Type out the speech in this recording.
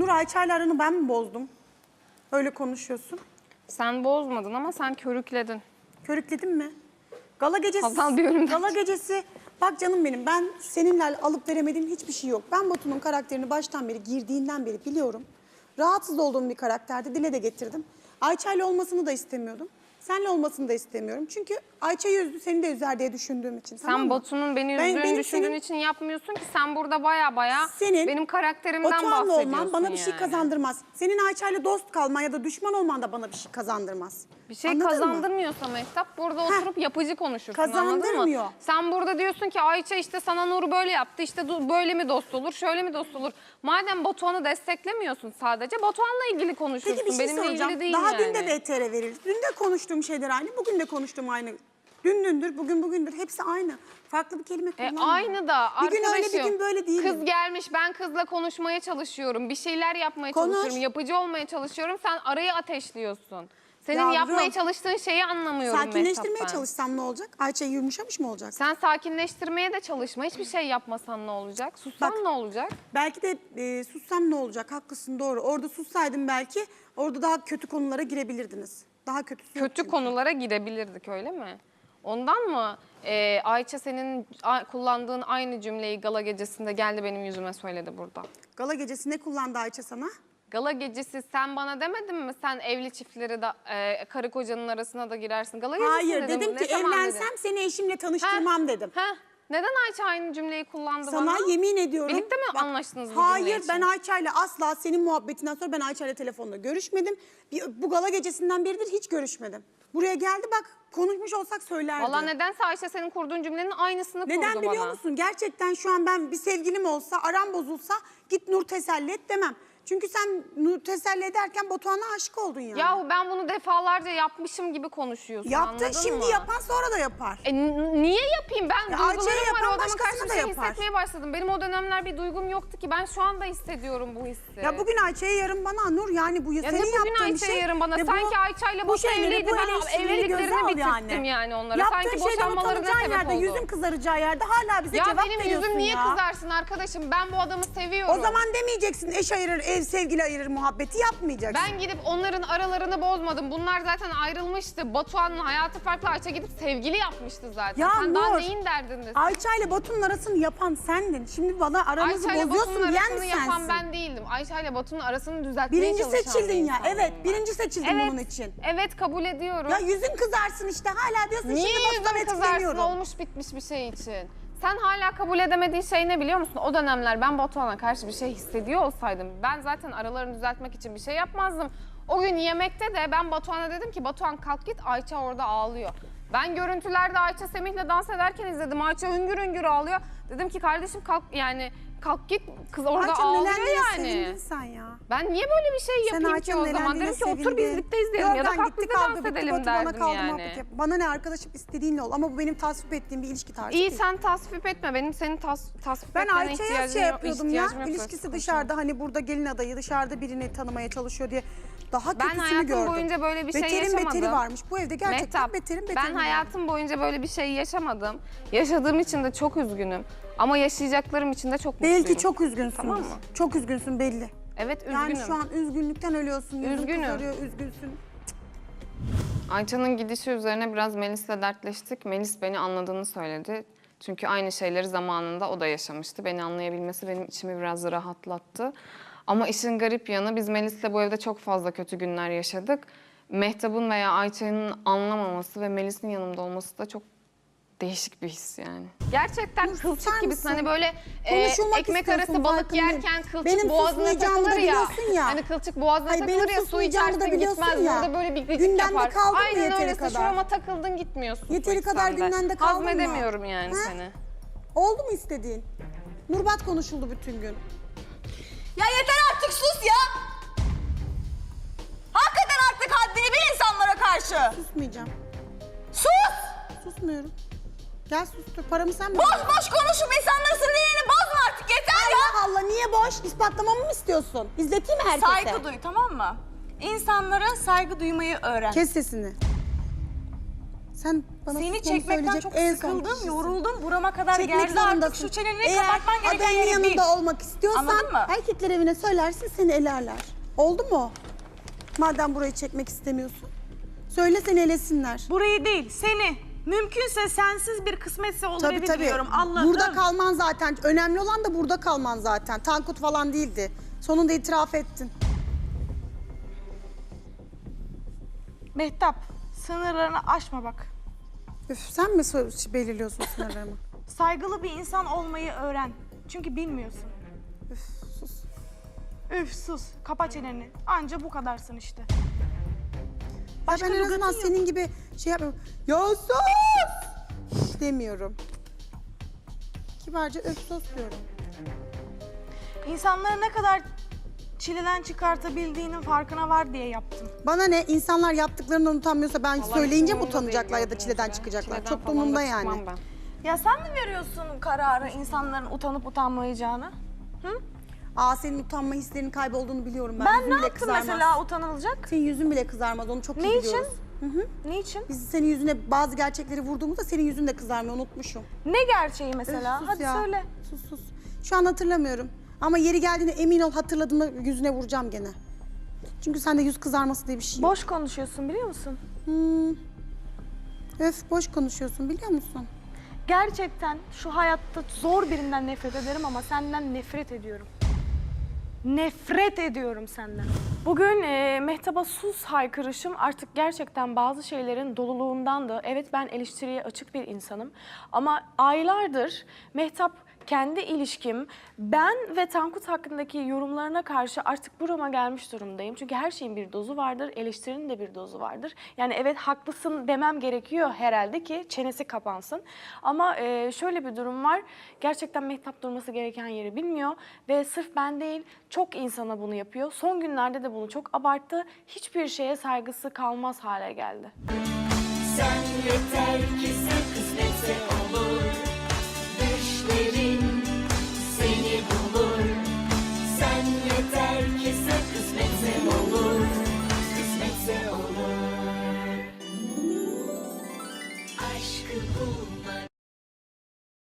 Nur Ayça'yla aranı ben mi bozdum? Öyle konuşuyorsun. Sen bozmadın ama sen körükledin. Körükledin mi? Gala gecesi. Hazal bir yorum Gala gecesi. Bak canım benim ben seninle alıp veremediğim hiçbir şey yok. Ben Batu'nun karakterini baştan beri girdiğinden beri biliyorum. Rahatsız olduğum bir karakterdi. Dile de getirdim. Ayça'yla olmasını da istemiyordum. Seninle olmasını da istemiyorum. Çünkü Ayça'yı üzdü, seni de üzer diye düşündüğüm için. Sen tamam mı? Batu'nun beni Ben- üzdüğünü benim düşündüğün senin- için yapmıyorsun ki sen burada baya baya Senin benim karakterimden Batuhan'la bahsediyorsun olman bana bir şey yani. kazandırmaz. Senin Ayça'yla dost kalman ya da düşman olman da bana bir şey kazandırmaz. Bir şey Anladın mı? kazandırmıyorsa Mehtap burada oturup yapıcı konuşursun anladın Kazandırmıyor. mı? Sen burada diyorsun ki Ayça işte sana Nur'u böyle yaptı işte du- böyle mi dost olur şöyle mi dost olur. Madem Batuhan'ı desteklemiyorsun sadece Batuhan'la ilgili konuşuyorsun. Peki bir şey Benimle soracağım. ilgili değil Daha yani. dün de VTR verildi. Dün de konuştuğum şeyler aynı, bugün de konuştuğum aynı. Dün dündür, bugün bugündür. Hepsi aynı. Farklı bir kelime E, kullanmıyorum. aynı da Bir gün öyle bir arkadaşım, gün böyle değilim. Kız gelmiş ben kızla konuşmaya çalışıyorum. Bir şeyler yapmaya Konuş. çalışıyorum. Yapıcı olmaya çalışıyorum. Sen arayı ateşliyorsun. Senin Yavrum, yapmaya çalıştığın şeyi anlamıyorum Sakinleştirmeye Mehtap ben. çalışsam ne olacak? Ayça yumuşamış mı olacak? Sen sakinleştirmeye de çalışma. Hiçbir şey yapmasan ne olacak? Sussan Bak, ne olacak? Belki de e, sussam ne olacak? Haklısın doğru. Orada sussaydım belki orada daha kötü konulara girebilirdiniz. Daha kötüsü yok Kötü çünkü. konulara girebilirdik öyle mi? Ondan mı e, Ayça senin a- kullandığın aynı cümleyi gala gecesinde geldi benim yüzüme söyledi burada? Gala gecesi ne kullandı Ayça sana? Gala gecesi sen bana demedin mi sen evli çiftleri de e, karı kocanın arasına da girersin? Gala gecesi Hayır dedim. dedim Ne ki zaman evlensem dedin? seni eşimle tanıştırmam dedim. Ha? Neden Ayça aynı cümleyi kullandı Sana bana? yemin ediyorum. Birlikte mi Bak, anlaştınız bu cümle Hayır için? ben Ayça'yla asla senin muhabbetinden sonra ben Ayça'yla telefonda görüşmedim. Bir, bu gala gecesinden beridir hiç görüşmedim. Buraya geldi bak konuşmuş olsak söylerdi. Valla nedense Ayşe senin kurduğun cümlenin aynısını kurdu Neden biliyor bana. musun? Gerçekten şu an ben bir sevgilim olsa, aram bozulsa git Nur teselli et demem. Çünkü sen Nur teselli ederken Batuhan'a aşık oldun yani. Yahu ben bunu defalarca yapmışım gibi konuşuyorsun Yaptı anladın şimdi mı? yapan sonra da yapar. E, n- niye yapayım? Ben Ya duygularım Ayça'ya var. yapan O adama başkasına karşı bir da şey yapar. hissetmeye başladım. Benim o dönemler bir duygum yoktu ki. Ben şu anda hissediyorum bu hissi. Ya bugün Ayça'ya yarın bana Nur yani bu Ya senin ne bugün yaptığın bir Ayça'ya şey. yarın bana? ve Sanki Ayça'yla Batu şeyleri, evliydi, bu ben eleştirileri göze evliliklerini al bitirttim yani onlara. Yaptığın Sanki şeyden boşanmalarına utanacağı sebep yerde, oldu. yüzün kızaracağı yerde hala bize ya cevap benim veriyorsun yüzüm niye ya. kızarsın arkadaşım? Ben bu adamı seviyorum. O zaman demeyeceksin eş ayırır, ev sevgili ayırır muhabbeti yapmayacaksın. Ben gidip onların aralarını bozmadım. Bunlar zaten ayrılmıştı. Batuhan'ın hayatı farklı. Ayça gidip sevgili yapmıştı zaten. Ya Sen daha Nur, neyin derdindesin? Ayça ile Batu'nun arasını yapan sendin. Şimdi bana aramızı Ayça ile bozuyorsun Batu'nun diyen arasını mi yapan sensin? ben değildim. Ayça ile Batu'nun arasını düzeltmeye Birinci çalışan bir seçildin ya. insandım Evet, ben. birinci seçildin Evet, bunun için. Evet kabul ediyorum. Ya yüzün kızarsın işte. Hala diyorsun Niye şimdi Batu'dan yüzüm kızarsın etkileniyorum. olmuş bitmiş bir şey için? Sen hala kabul edemediğin şey ne biliyor musun? O dönemler ben Batuhan'a karşı bir şey hissediyor olsaydım ben zaten aralarını düzeltmek için bir şey yapmazdım. O gün yemekte de ben Batuhan'a dedim ki Batuhan kalk git Ayça orada ağlıyor. Ben görüntülerde Ayça Semih'le dans ederken izledim. Ayça hüngür hüngür ağlıyor. Dedim ki kardeşim kalk yani kalk git kız orada Ayça ağlıyor yani. Sen ya. Ben niye böyle bir şey Sen yapayım ki Ayça'nın o zaman? Dedim ki otur sevindin. birlikte izleyelim ya da kalk gitti, biz de kavga dans edelim derdim kaldı, yani. Bana ne arkadaşım istediğinle ol ama bu benim tasvip ettiğim bir ilişki tarzı İyi değil. sen tasvip etme. Benim senin tas, tasvip Ben etmene Ayça'ya ihtiyacım şey yok- yapıyordum ihtiyacım ya. yok. İlişkisi dışarıda hani burada gelin adayı dışarıda birini tanımaya çalışıyor diye daha Ben hayatım gördüm. boyunca böyle bir şey beterin yaşamadım. beteri varmış. Bu evde gerçekten Mehtap, beterin beteri ben hayatım boyunca böyle bir şey yaşamadım. Yaşadığım için de çok üzgünüm. Ama yaşayacaklarım için de çok mutluyum. Belki çok üzgünsün. Tamam mı? Çok üzgünsün belli. Evet üzgünüm. Yani şu an üzgünlükten ölüyorsun. Yüzün Üzgünüm. kızarıyor, üzgünsün. Ayça'nın gidişi üzerine biraz Melis'le dertleştik. Melis beni anladığını söyledi. Çünkü aynı şeyleri zamanında o da yaşamıştı. Beni anlayabilmesi benim içimi biraz rahatlattı. Ama işin garip yanı biz Melis'le bu evde çok fazla kötü günler yaşadık. Mehtap'ın veya Ayça'nın anlamaması ve Melis'in yanımda olması da çok değişik bir his yani. Gerçekten Dur, kılçık gibisin. mısın? Hani böyle e, Konuşulmak ekmek istiyorsun, arası balık farkındayım. yerken kılçık Benim boğazına susmayacağımı da takılır ya. biliyorsun ya. Hani kılçık boğazına Hayır, takılır ya su susmayacağımı da içersin biliyorsun gitmez. ya. Burada böyle bir gıcık Gündemde yapar. kaldın mı Aynen yeteri öyle kadar? şurama takıldın gitmiyorsun. su Yeteri kadar içsen de. gündemde kaldın mı? Hazmedemiyorum yani Ha? seni. Oldu mu istediğin? Nurbat konuşuldu bütün gün. Ya yeter artık sus ya. Hakikaten artık haddini bil insanlara karşı. Susmayacağım. Sus. Susmuyorum. Gel sustur. Paramı sen mi? Boş boş konuşup insanların sinirlerini bozma artık yeter ya. Allah Allah niye boş? İspatlamamı mı istiyorsun? İzleteyim mi herkese? Saygı duy tamam mı? İnsanlara saygı duymayı öğren. Kes sesini. Sen bana Seni çekmekten çok en son sıkıldım, kişisin. yoruldum. Burama kadar Çekmek geldi artık. zorundasın. Şu çeneni Eğer kapatman gereken adayın yeri yanında olmak istiyorsan Anladın mı? erkekler evine söylersin seni elerler. Oldu mu? Madem burayı çekmek istemiyorsun. Söyle seni elesinler. Burayı değil, seni. Mümkünse sensiz bir kısmetse olur Tabii evi tabii. diliyorum. Allah'ım. Burada kalman zaten. Önemli olan da burada kalman zaten. Tankut falan değildi. Sonunda itiraf ettin. Mehtap, sınırlarını aşma bak. Üf, sen mi belirliyorsun sınırlarımı? Saygılı bir insan olmayı öğren. Çünkü bilmiyorsun. Üf, sus. Üf sus, kapa çeneni. Anca bu kadarsın işte. Ya Başka ben en azından senin gibi şey yapmıyorum. Ya sus! Demiyorum. Kibarca öf sus diyorum. İnsanları ne kadar çileden çıkartabildiğinin farkına var diye yaptım. Bana ne insanlar yaptıklarından utanmıyorsa ben Vallahi söyleyince mi umurumda utanacaklar değil ya da çileden gibi. çıkacaklar? Çileden Çok da falan da umurumda çıkmam yani. ben. Ya sen mi veriyorsun kararı insanların utanıp utanmayacağını? Aa senin utanma hislerinin kaybolduğunu biliyorum ben. Ben Yüzün ne bile yaptım kızarmaz. mesela utanılacak? Senin yüzün bile kızarmaz onu çok iyi Ne için? biliyoruz. Niçin? Biz senin yüzüne bazı gerçekleri vurduğumuzda senin yüzün de kızarmıyor unutmuşum. Ne gerçeği mesela? Sus Hadi ya. söyle. Sus sus. Şu an hatırlamıyorum. Ama yeri geldiğinde emin ol hatırladığımda yüzüne vuracağım gene. Çünkü sende yüz kızarması diye bir şey yok. Boş konuşuyorsun biliyor musun? Hmm. Öf boş konuşuyorsun biliyor musun? Gerçekten şu hayatta zor birinden nefret ederim ama senden nefret ediyorum. Nefret ediyorum senden. Bugün e, Mehtap'a sus haykırışım artık gerçekten bazı şeylerin doluluğundandı. Evet ben eleştiriye açık bir insanım ama aylardır Mehtap kendi ilişkim, ben ve Tankut hakkındaki yorumlarına karşı artık burama gelmiş durumdayım. Çünkü her şeyin bir dozu vardır, eleştirinin de bir dozu vardır. Yani evet haklısın demem gerekiyor herhalde ki çenesi kapansın. Ama e, şöyle bir durum var, gerçekten Mehtap durması gereken yeri bilmiyor ve sırf ben değil çok insana bunu yapıyor. Son günlerde de bunu çok abarttı. Hiçbir şeye saygısı kalmaz hale geldi. Sen yeter ki sen kısmetse ol